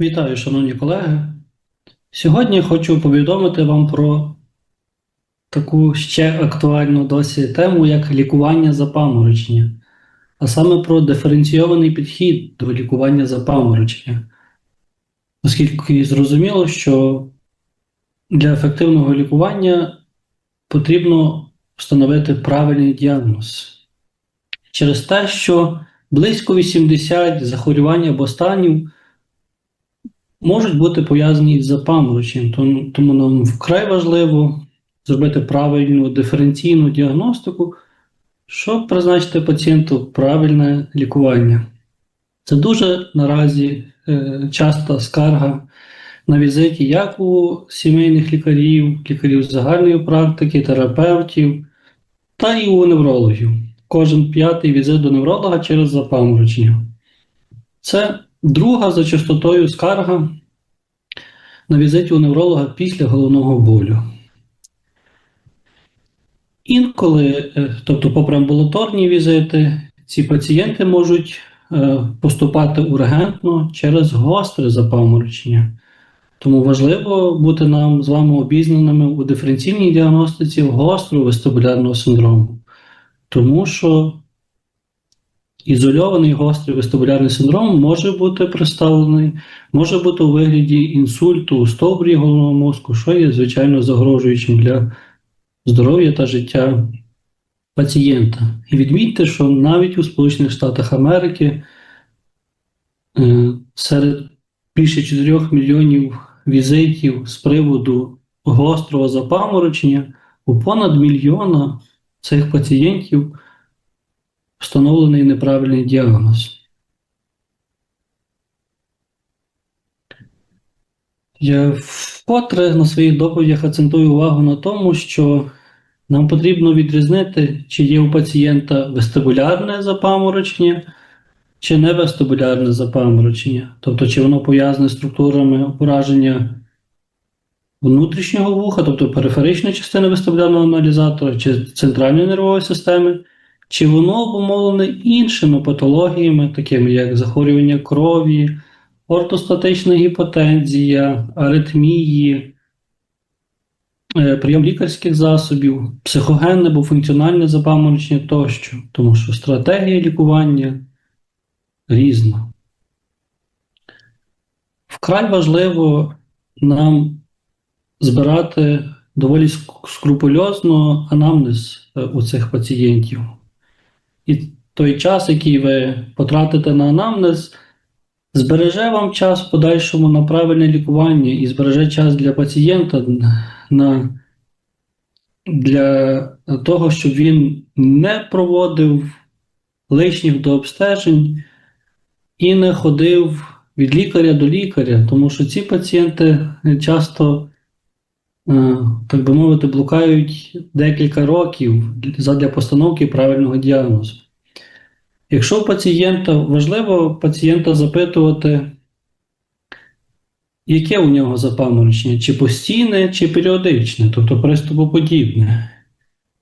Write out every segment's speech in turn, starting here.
Вітаю, шановні колеги. Сьогодні хочу повідомити вам про таку ще актуальну досі тему, як лікування запаморочення, а саме про диференційований підхід до лікування запаморочення. Оскільки зрозуміло, що для ефективного лікування потрібно встановити правильний діагноз. Через те, що близько 80 захворювань або станів можуть бути пов'язані із запамороченням, тому, тому нам вкрай важливо зробити правильну диференційну діагностику, щоб призначити пацієнту правильне лікування. Це дуже наразі е, часта скарга на візиті як у сімейних лікарів, лікарів загальної практики, терапевтів та і у неврологів. Кожен п'ятий візит до невролога через запаморочення. Це друга за частотою скарга на візиті у невролога після головного болю. Інколи, е, тобто попри амбулаторні візити, ці пацієнти можуть е, поступати ургентно через гостре запаморочення. Тому важливо бути нам з вами обізнаними у диференційній діагностиці гострого вестибулярного синдрому. Тому що ізольований гострий вестибулярний синдром може бути представлений, може бути у вигляді інсульту у стовбурі головного мозку, що є звичайно загрожуючим для здоров'я та життя пацієнта. І відмітьте, що навіть у Сполучених Штатах Америки е, серед більше 4 мільйонів візитів з приводу гострого запаморочення у понад мільйона цих пацієнтів встановлений неправильний діагноз. Я вкотре на своїх доповідях акцентую увагу на тому, що нам потрібно відрізнити, чи є у пацієнта вестибулярне запаморочення, чи не вестибулярне запаморочення, тобто чи воно пов'язане з структурами ураження внутрішнього вуха, тобто периферичної частини вестибулярного аналізатора, чи центральної нервової системи, чи воно обумовлене іншими патологіями, такими як захворювання крові, ортостатична гіпотензія, аритмії, е, прийом лікарських засобів, психогенне або функціональне запаморочення тощо, тому що стратегія лікування різна. Вкрай важливо нам збирати доволі скрупульозно анамнез е, у цих пацієнтів. І той час, який ви потратите на анамнез, збереже вам час в подальшому на правильне лікування і збереже час для пацієнта на, для того, щоб він не проводив лишніх дообстежень і не ходив від лікаря до лікаря, тому що ці пацієнти часто, так би мовити, блукають декілька років для постановки правильного діагнозу. Якщо пацієнта важливо пацієнта запитувати, яке у нього запаморочення, чи постійне, чи періодичне, тобто приступоподібне.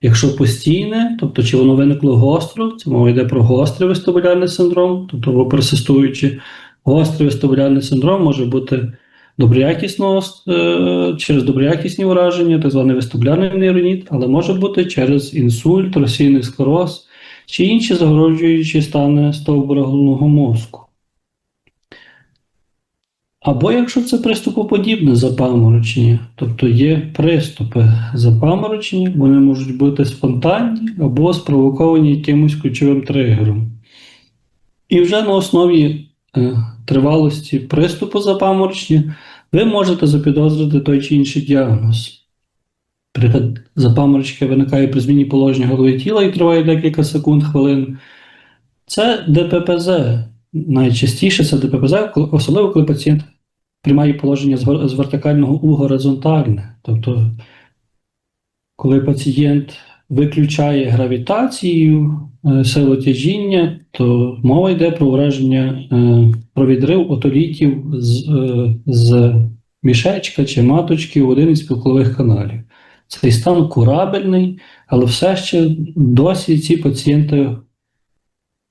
Якщо постійне, тобто чи воно виникло гостро, це мова йде про гострий вестибулярний синдром, тобто або персистуючи, гострий вестибулярний синдром може бути доброякісно е, через доброякісні ураження, так званий вестибулярний нейроніт, але може бути через інсульт, російний склероз чи інші загрожуючі стани стовбура головного мозку. Або якщо це приступоподібне запаморочення, тобто є приступи запаморочення, вони можуть бути спонтанні або спровоковані якимось ключовим тригером. І вже на основі тривалості приступу запаморочення ви можете запідозрити той чи інший діагноз. Наприклад, запаморочки виникає при зміні положення голови тіла і триває декілька секунд, хвилин. Це ДППЗ. Найчастіше це ДППЗ, особливо коли пацієнт приймає положення з вертикального у горизонтальне. Тобто, коли пацієнт виключає гравітацію, е, силу тяжіння, то мова йде про враження е, про відрив отолітів з, е, з мішечка чи маточки в один із спілкових каналів. Цей стан курабельний, але все ще досі ці пацієнти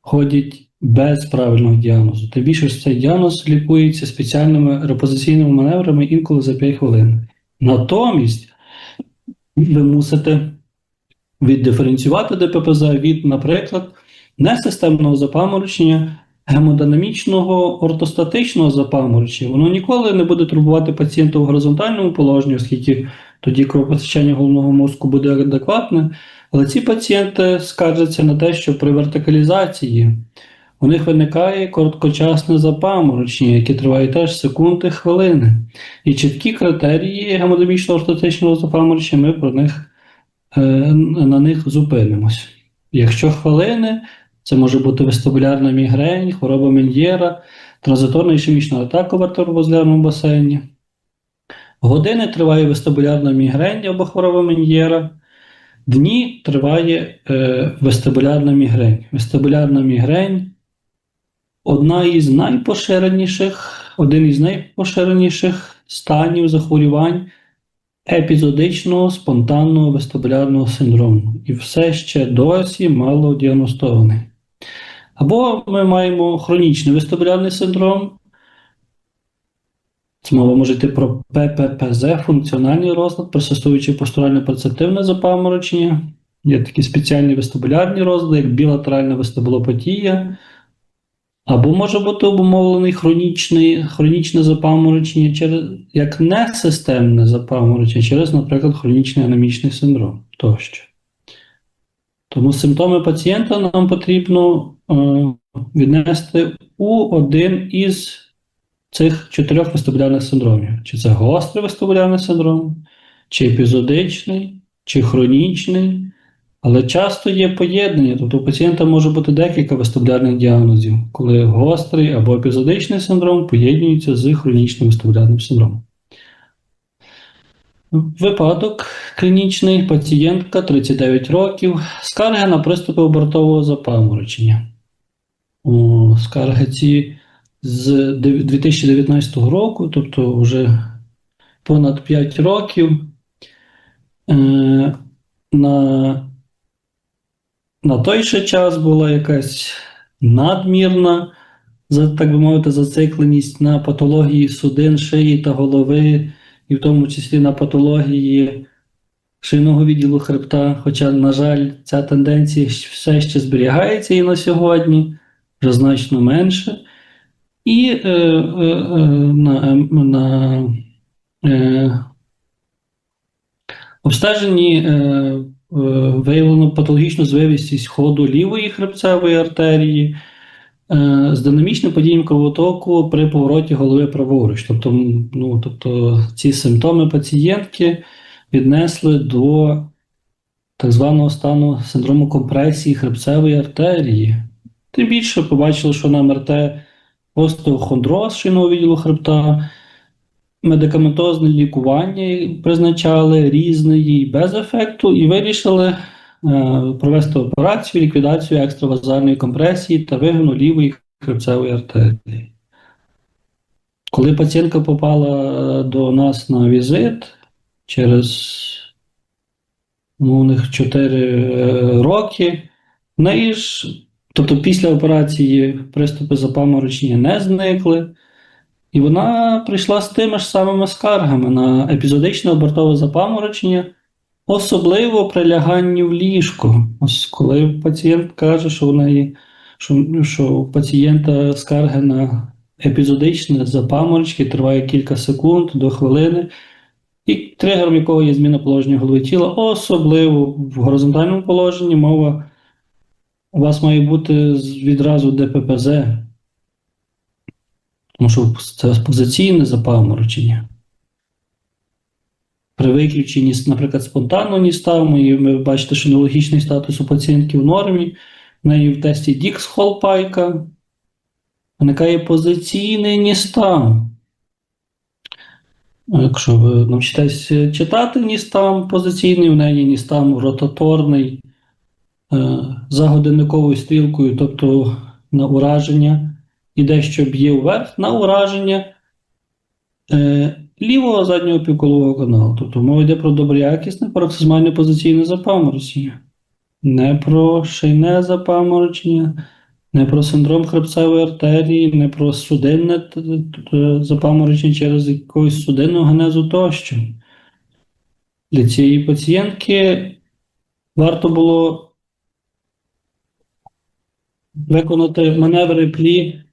ходять без правильного діагнозу. Тим більше цей діагноз лікується спеціальними репозиційними маневрами інколи за 5 хвилин. Натомість ви мусите віддиференціювати ДППЗ від, наприклад, несистемного запаморочення, гемодинамічного ортостатичного запаморочення. Воно ніколи не буде турбувати пацієнта в горизонтальному положенні, оскільки тоді кровопостачання головного мозку буде адекватне. Але ці пацієнти скаржаться на те, що при вертикалізації у них виникає короткочасне запаморочення, яке триває теж секунди, хвилини. І чіткі критерії гемодинамічного ортостатичного запаморочення, ми про них на них зупинимось. Якщо хвилини, це може бути вестибулярна мігрень, хвороба Мен'єра, транзиторна ішемічна атака в артеровозлярному басейні. Години триває вестибулярна мігрень або хвороба Мен'єра. Дні триває е, вестибулярна мігрень. Вестибулярна мігрень одна із найпоширеніших, один із найпоширеніших станів захворювань епізодичного спонтанного вестибулярного синдрому. І все ще досі мало діагностований. Або ми маємо хронічний вестибулярний синдром. Це мова може йти про ПППЗ, функціональний розлад, persистуюче постуральне перцептивне запаморочення. Є такі спеціальні вестибулярні розлади, як білатеральна вестибулопатія, або може бути обумовлений хронічне запаморочення через як несистемне запаморочення через, наприклад, хронічний анемічний синдром тощо. Тому симптоми пацієнта нам потрібно е, віднести у один із цих чотирьох вестибулярних синдромів. Чи це гострий вестибулярний синдром, чи епізодичний, чи хронічний. Але часто є поєднання, тобто у пацієнта може бути декілька вестибулярних діагнозів, коли гострий або епізодичний синдром поєднуються з хронічним вестибулярним синдромом. Випадок клінічний пацієнтка 39 років, скарги на приступи обертового запаморочення. Скарги ці з 2019 року, тобто вже понад 5 років. Е, на на той же час була якась надмірна, так би мовити, зацикленість на патології судин, шиї та голови, і в тому числі на патології шийного відділу хребта. Хоча, на жаль, ця тенденція все ще зберігається і на сьогодні, вже значно менше. І е, е, е, на на е, обстеженні Е, виявлено патологічну звивістість ходу лівої хребцевої артерії е, з динамічним подієм кровотоку при повороті голови праворуч. Тобто, ну, тобто ці симптоми пацієнтки віднесли до так званого стану синдрому компресії хребцевої артерії. Тим більше побачили, що на МРТ остеохондроз шийного відділу хребта медикаментозне лікування призначали різне і без ефекту, і вирішили е, провести операцію, ліквідацію екстравазальної компресії та вигину лівої хребцевої артерії. Коли пацієнтка попала до нас на візит через ну, у них 4 е, роки, в неї ж, тобто після операції приступи запаморочення не зникли. І вона прийшла з тими ж самими скаргами на епізодичне абортове запаморочення, особливо при ляганні в ліжко. Ось коли пацієнт каже, що в неї, що, що у пацієнта скарги на епізодичне запаморочки триває кілька секунд до хвилини, і тригером якого є зміна положення голови тіла, особливо в горизонтальному положенні мова у вас має бути відразу ДППЗ. Тому що це позиційне запаморочення. При виключенні, наприклад, спонтанно ні ставимо, і ви бачите, що неологічний статус у пацієнтки в нормі. В неї в тесті Дікс Холпайка виникає позиційний ністам. Якщо ви навчитесь читати ністам позиційний, в неї ністам ротаторний е, за годинниковою стрілкою, тобто на ураження і дещо б'є вверх на ураження е, лівого заднього півколового каналу. Тобто мова йде про доброякісне пароксизмальне позиційне запаморочення. Не про шийне запаморочення, не про синдром хребцевої артерії, не про судинне запаморочення через якусь судинну генезу тощо. Для цієї пацієнтки варто було виконати маневри плі,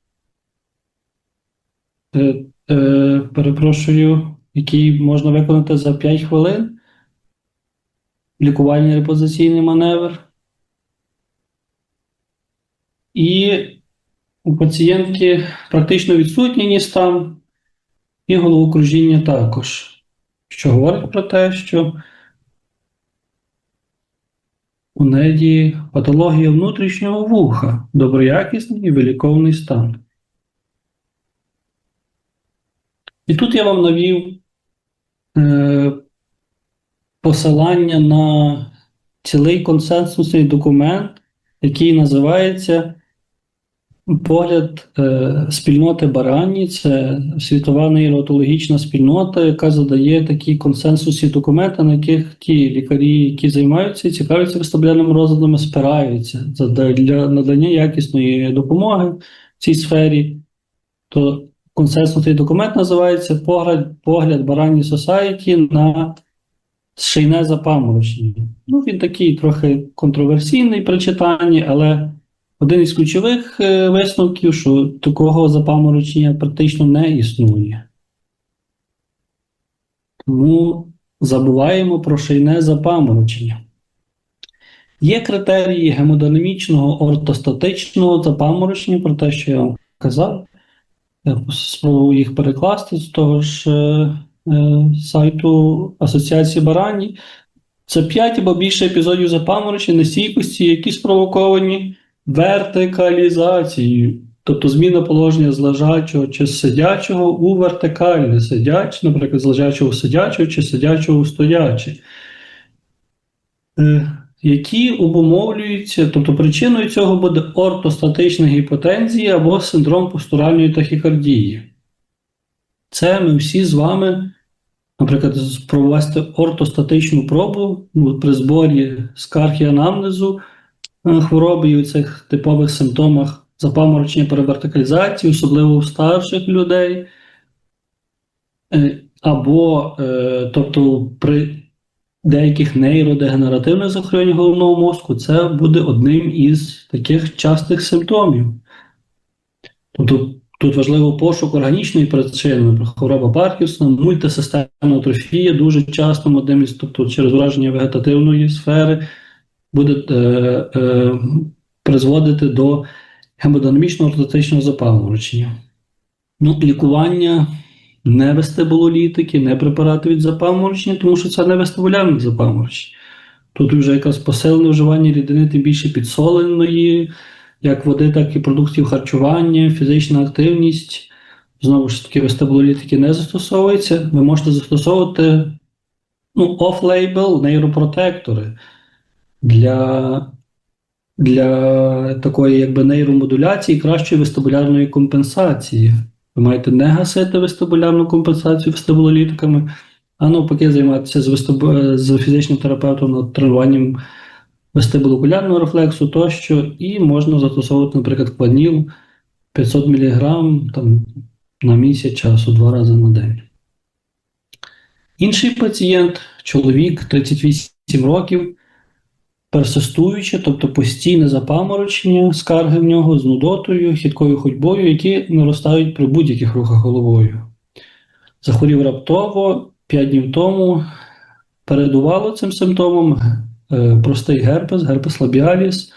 е, е, перепрошую, який можна виконати за 5 хвилин. Лікувальний репозиційний маневр. І у пацієнтки практично відсутній ністан і головокружіння також, що говорить про те, що у неї патологія внутрішнього вуха, доброякісний і вилікований стан. І тут я вам навів е, посилання на цілий консенсусний документ, який називається Погляд е, спільноти Барані. Це світова нейротологічна спільнота, яка задає такі консенсусні документи, на яких ті лікарі, які займаються і цікавляться вестибулярними розладами, спираються для надання якісної допомоги в цій сфері. То консенсусний документ називається Погляд, погляд Барані Society на шийне запаморочення. Ну, він такий трохи контроверсійний при читанні, але один із ключових е, висновків, що такого запаморочення практично не існує. Тому забуваємо про шийне запаморочення. Є критерії гемодинамічного ортостатичного запаморочення, про те, що я вам казав. Я спробую їх перекласти з того ж е, е, сайту Асоціації Барані. Це 5 або більше епізодів запаморочення нестійкості, які спровоковані вертикалізацією, тобто зміна положення з лежачого чи сидячого у вертикальне сидяче, наприклад, з лежачого сидячого чи сидячого у стояче, е, які обумовлюються, тобто причиною цього буде ортостатична гіпотензія або синдром постуральної тахікардії. Це ми всі з вами, наприклад, провести ортостатичну пробу при зборі скарг і анамнезу е, хвороби і у цих типових симптомах запаморочення перевертикалізації, особливо у старших людей. Е, Або, е, тобто, при деяких нейродегенеративних захворюваннях головного мозку, це буде одним із таких частих симптомів. Тобто тут важливо пошук органічної причини, хвороба Паркінсона, мультисистемна атрофія дуже часто одним із, тобто через враження вегетативної сфери, буде е, е, призводити до гемодинамічного ортотичного запаморочення. Ну, лікування не вестибулолітики, не препарати від запаморочення, тому що це не вестибулярне запаморочення. Тут вже якраз посилене вживання рідини, тим більше підсоленої, як води, так і продуктів харчування, фізична активність. Знову ж таки, вестибулолітики не застосовуються. Ви можете застосовувати ну, off-label нейропротектори для, для такої якби нейромодуляції кращої вестибулярної компенсації. Ви маєте не гасити вестибулярну компенсацію вестибулолітиками, а навпаки займатися з, вестибу... з фізичним терапевтом над тренуванням вестибулокулярного рефлексу тощо, і можна застосовувати, наприклад, кланіл 500 мг там, на місяць часу два рази на день. Інший пацієнт, чоловік 38 років, персистуюче, тобто постійне запаморочення, скарги в нього з нудотою, хиткою ходьбою, які наростають при будь-яких рухах головою. Захворів раптово 5 днів тому, передувало цим симптомом е, простий герпес, герпес лабіаліс.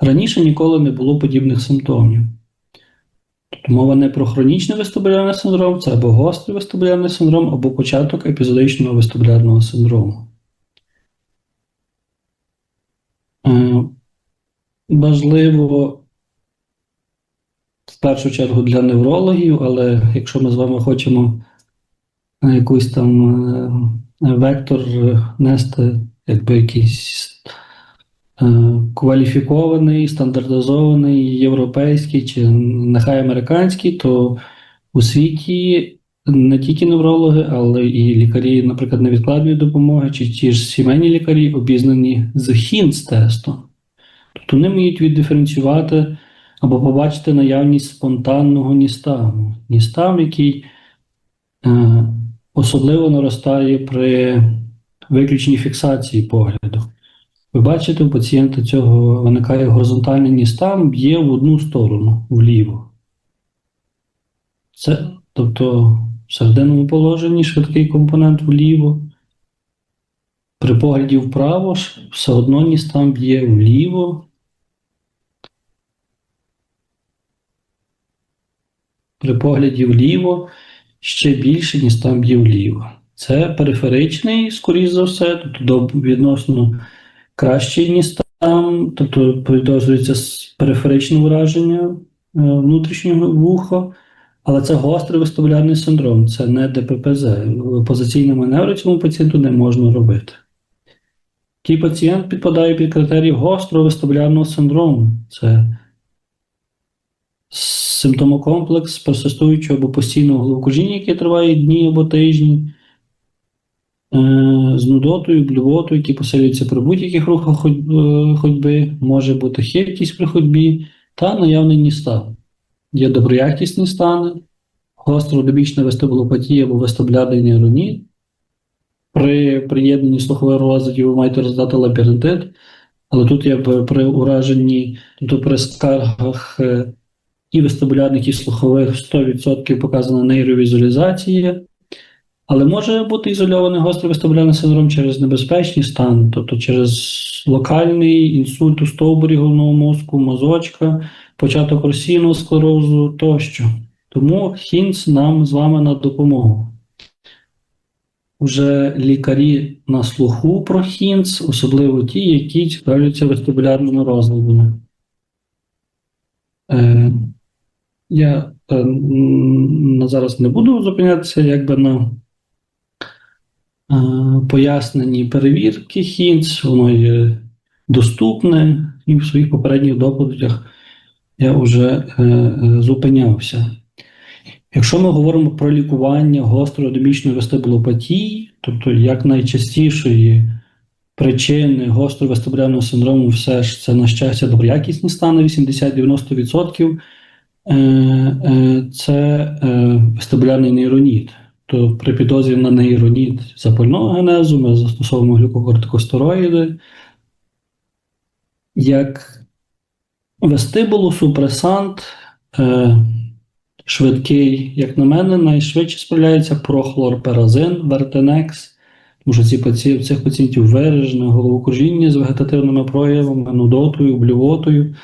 Раніше ніколи не було подібних симптомів. Тобто мова не про хронічний вестибулярний синдром, це або гострий вестибулярний синдром, або початок епізодичного вестибулярного синдрому. Е, Важливо в першу чергу для неврологів, але якщо ми з вами хочемо е, якийсь там е, вектор е, нести, якби якийсь кваліфікований, стандартизований, європейський чи нехай американський, то у світі не тільки неврологи, але і лікарі, наприклад, невідкладної допомоги, чи ті ж сімейні лікарі обізнані з хінц тестом Тобто вони вміють віддиференціювати або побачити наявність спонтанного ністагму. Ністагм, який е, особливо наростає при виключеній фіксації погляду. Ви бачите, у пацієнта цього виникає горизонтальний ністагм, б'є в одну сторону, вліво. Це, тобто в серединному положенні швидкий компонент вліво. При погляді вправо ж все одно ністагм б'є вліво. При погляді вліво ще більше, ніж там б'є вліво. Це периферичний, скоріш за все, тобто відносно кращий, ніж там, тобто підозрюється периферичне враження е, внутрішнього вуха, але це гострий вестибулярний синдром, це не ДППЗ. Позиційні маневри цьому пацієнту не можна робити. Такий пацієнт підпадає під критерії гострого вестибулярного синдрому. Це симптомокомплекс персистуючого або постійного головокружіння, яке триває дні або тижні, е, з нудотою, блювотою, які посилюються при будь-яких рухах е, ходьби, може бути хибкість при ходьбі та наявний ністан. Є доброякісні стани, гостродобічна вестибулопатія або вестибулярний нейроніт. При приєднанні слухової розладі ви маєте роздати лабіринтит, але тут є при при ураженні, тобто при скаргах е, і вестибулярних, і слухових 100% показана нейровізуалізація, але може бути ізольований гострий вестибулярний синдром через небезпечні стани, тобто через локальний інсульт у стовбурі головного мозку, мозочка, початок російного склерозу тощо. Тому хінц нам з вами на допомогу. Уже лікарі на слуху про хінц, особливо ті, які цікавляться вестибулярними розладами. Е, я е, на зараз не буду зупинятися якби на е, поясненні перевірки хінц, воно є доступне, і в своїх попередніх доповідях я вже е, е, зупинявся. Якщо ми говоримо про лікування гостродомічної вестибулопатії, тобто як найчастішої причини гостровестибулярного синдрому, все ж це, на щастя, доброякісні стани 80-90%, е, е, це е, вестибулярний нейроніт. То при підозрі на нейроніт запального генезу ми застосовуємо глюкокортикостероїди. Як вестибулосупресант, е, швидкий, як на мене, найшвидше справляється прохлорперазин, вертенекс, тому що ці паці... цих пацієнтів виражене головокружіння з вегетативними проявами, нудотою, блювотою.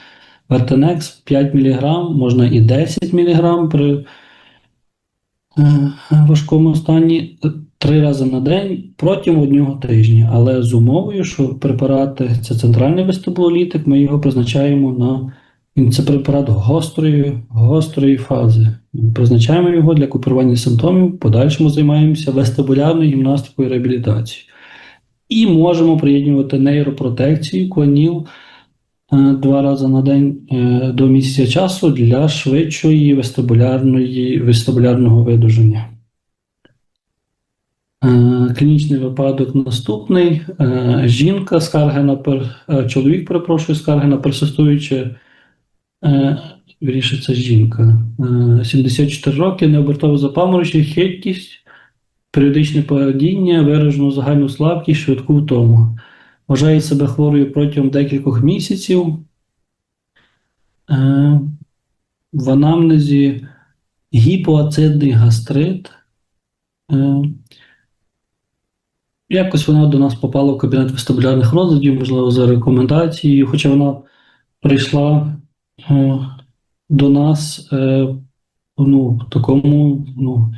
Вертенекс 5 мг, можна і 10 мг при е, важкому стані три рази на день протягом одного тижня. Але з умовою, що препарати це центральний вестибулолітик, ми його призначаємо на це препарат гострої, гострої фази. Призначаємо його для купування симптомів, подальшому займаємося вестибулярною гімнастикою реабілітацією. І можемо приєднувати нейропротекцію, клоніл е, два рази на день е, до місяця часу для швидшої вестибулярної, вестибулярного видуження. Е, Клінічний випадок наступний. Жінка скарги на пер... чоловік, перепрошую, скарги на персистуюче Вірніше, це жінка. Е, 74 роки, необертове запаморочення, хиткість, періодичне падіння, виражену загальну слабкість, швидку втому. Вважає себе хворою протягом декількох місяців. Е, В анамнезі гіпоацидний гастрит. Е, Якось вона до нас попала в кабінет вестибулярних розладів, можливо, за рекомендацією, хоча вона прийшла е, до нас е, ну, в такому ну,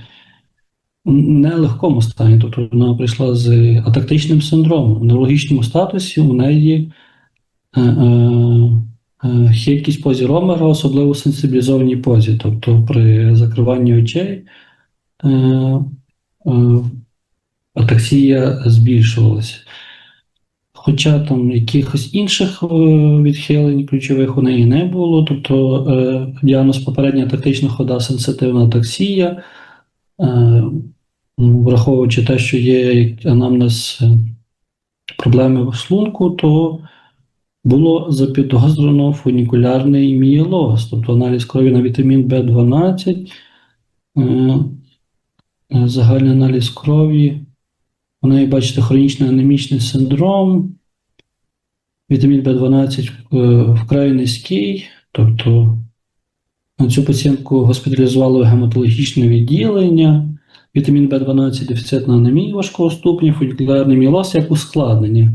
нелегкому стані. Тобто вона прийшла з атактичним синдромом. В неврологічному статусі у неї е, е, е, хиткість позі ромера, особливо сенсибілізованій позі, тобто при закриванні очей. Е, е, атаксія збільшувалася. Хоча там якихось інших е, відхилень ключових у неї не було, тобто е, діагноз попередня тактична хода сенситивна атаксія, е, ну, враховуючи те, що є анамнез проблеми в шлунку, то було запідозрено фунікулярний мієлоз, тобто аналіз крові на вітамін В12, е, е, загальний аналіз крові. У неї, бачите, хронічний анемічний синдром. Вітамін В12 е, вкрай низький, тобто на цю пацієнтку госпіталізували гематологічне відділення. Вітамін В12 дефіцитна анемія важкого ступеня, фолікулярний мілоз як ускладнення.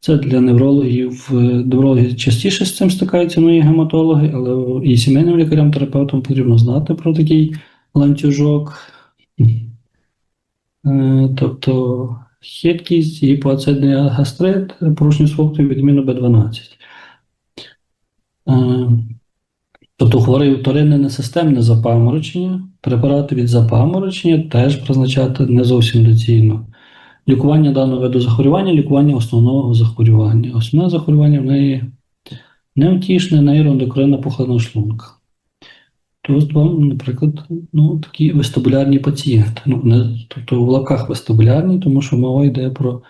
Це для неврологів. е, Неврологи частіше з цим стикаються, і гематологи, але і сімейним лікарям, терапевтам потрібно знати про такий ланцюжок. Е, Тобто хиткість, гіпоацидний гастрит, порушення функції вітаміну В12. Е, Тобто хворий вторинне несистемне запаморочення, препарати від запаморочення теж призначати не зовсім доцільно. Лікування даного виду захворювання, лікування основного захворювання. Основне захворювання в неї невтішне нейроендокринна пухлина шлунка. Вам, наприклад, ну, такі вестибулярні пацієнти. Ну, не, тобто в лапках вестибулярні, тому що мова йде про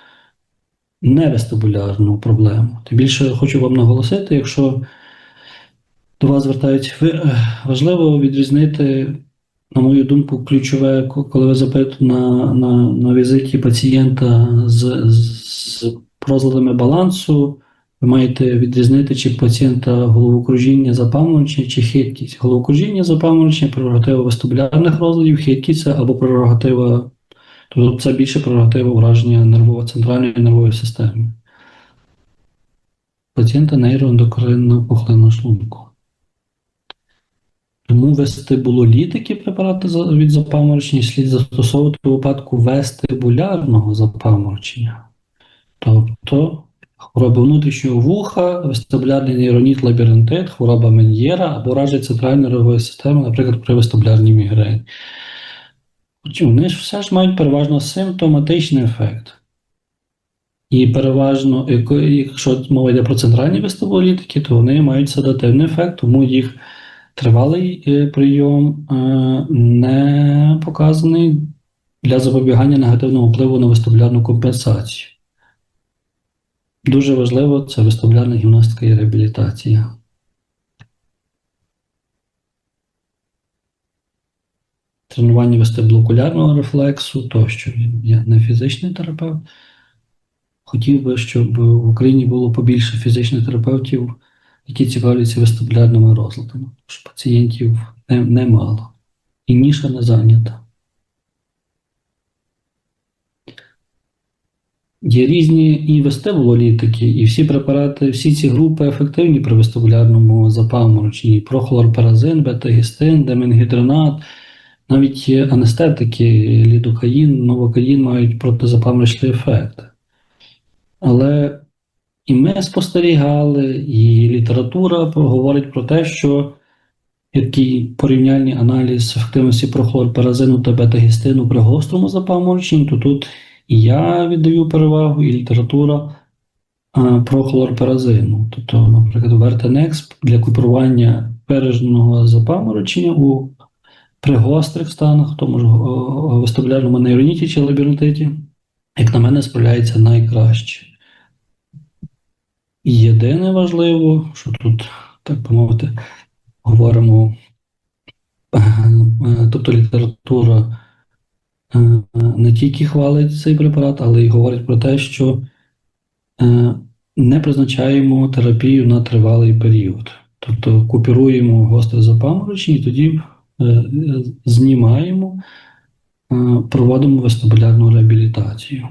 невестибулярну проблему. Тим більше хочу вам наголосити, якщо до вас звертають, ви, е, важливо відрізнити, на мою думку, ключове, коли ви запитуєте на, на, на візиті пацієнта з, з розладами балансу, ви маєте відрізнити, чи пацієнта головокружіння запаморочення, чи хиткість. Головокружіння запаморочення прерогатива вестибулярних розладів, хиткість або прерогатива, тобто це більше прерогатива враження нервово центральної нервової системи. Пацієнта нейроендокринна пухлина шлунку. Тому вестибулолітики препарати від запаморочення слід застосовувати у випадку вестибулярного запаморочення. Тобто хвороби внутрішнього вуха, вестибулярний нейроніт лабіринтит, хвороба Мен'єра або ураження центральної нервової системи, наприклад, при вестибулярній мігрені. Вони ж все ж мають переважно симптоматичний ефект. І переважно, якщо мова йде про центральні вестибулолітики, то вони мають седативний ефект, тому їх тривалий е, прийом е, не показаний для запобігання негативного впливу на вестибулярну компенсацію. Дуже важливо це вестибулярна гімнастика і реабілітація. Тренування вестибулокулярного рефлексу тощо. Я не фізичний терапевт. Хотів би, щоб в Україні було побільше фізичних терапевтів, які цікавляться вестибулярними розладами. Тому що пацієнтів не- немало. І ніша не зайнята. Є різні і вестибулолітики, і всі препарати, всі ці групи ефективні при вестибулярному запамороченні. Прохлорперазин, бета-гістин, деменгідринат, навіть анестетики, лідокаїн, новокаїн мають протизапаморочний ефект. Але і ми спостерігали, і література говорить про те, що який порівняльний аналіз ефективності прохлорперазину та бета-гістину при гострому запамороченні, то тут і я віддаю перевагу, і література а, прохлорперазину. Тобто, наприклад, Вертенекс для купування переженого запаморочення у при гострих станах, тому ж о, вестибулярному нейроніті чи лабіринтиті, як на мене, справляється найкраще. Єдине важливо, що тут, так би мовити, говоримо, е, е, тобто література е, е, не тільки хвалить цей препарат, але й говорить про те, що е, не призначаємо терапію на тривалий період. Тобто купіруємо гостре запаморочення і тоді е, е, знімаємо, е, проводимо вестибулярну реабілітацію.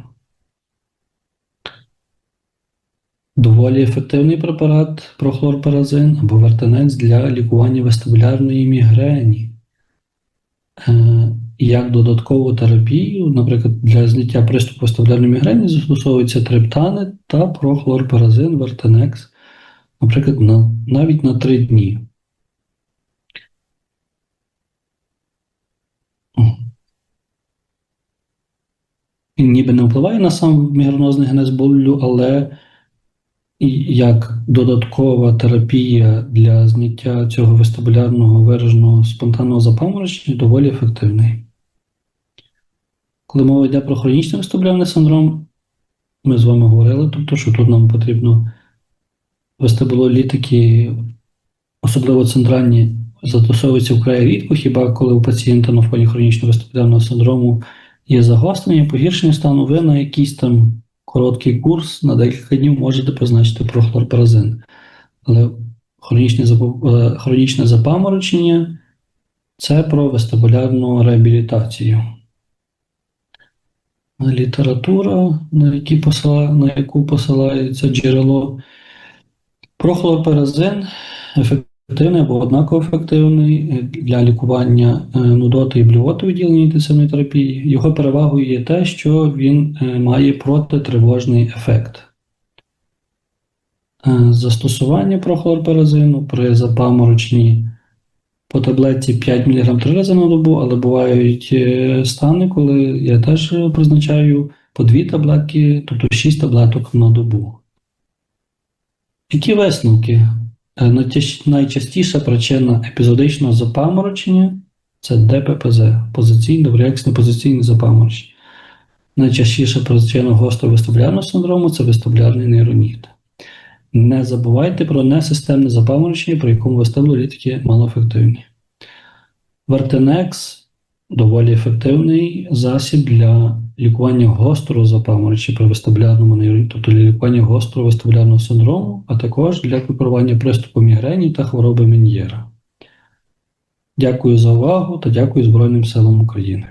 Доволі ефективний препарат прохлорперазин або вертенець для лікування вестибулярної мігрені. Як додаткову терапію, наприклад, для зняття приступу вестибулярної мігрені застосовуються триптани та прохлорперазин, вертенекс, наприклад, на, навіть на 3 дні. Він ніби не впливає на сам мігренозний генез болю, але як додаткова терапія для зняття цього вестибулярного вираженого спонтанного запаморочення доволі ефективний. Коли мова йде про хронічний вестибулярний синдром, ми з вами говорили, тобто, що тут нам потрібно вестибулолітики, особливо центральні, застосовуються вкрай рідко, хіба коли у пацієнта на фоні хронічного вестибулярного синдрому є загострення, погіршення стану, ви на якийсь там короткий курс на декілька днів можете призначити прохлорперазин. Але хронічне, е, хронічне запаморочення це про вестибулярну реабілітацію. Література, на, які посила, на яку посилається джерело. Прохлорперазин ефективний або однаково ефективний е, для лікування е, нудоти і блювоти у відділенні інтенсивної терапії. Його перевагою є те, що він е, має протитривожний ефект. Застосування прохлорперазину при запаморочній по таблетці 5 мг 3 рази на добу, але бувають е, стани, коли я теж е, призначаю по 2 таблетки, тобто 6 таблеток на добу. Які висновки? Е, Найчастіша причина епізодичного запаморочення це ДППЗ, позиційне реакційне позиційне запаморочення. Найчастіша причина гострого вестибулярного синдрому це вестибулярний нейроніт. Не забувайте про несистемне запаморочення, при якому вестибулолітики малоефективні. Вертенекс доволі ефективний засіб для лікування гострого запаморочення при вестибулярному нейроніті, тобто для лікування гострого вестибулярного синдрому, а також для лікування приступу мігрені та хвороби Мен'єра. Дякую за увагу та дякую Збройним силам України.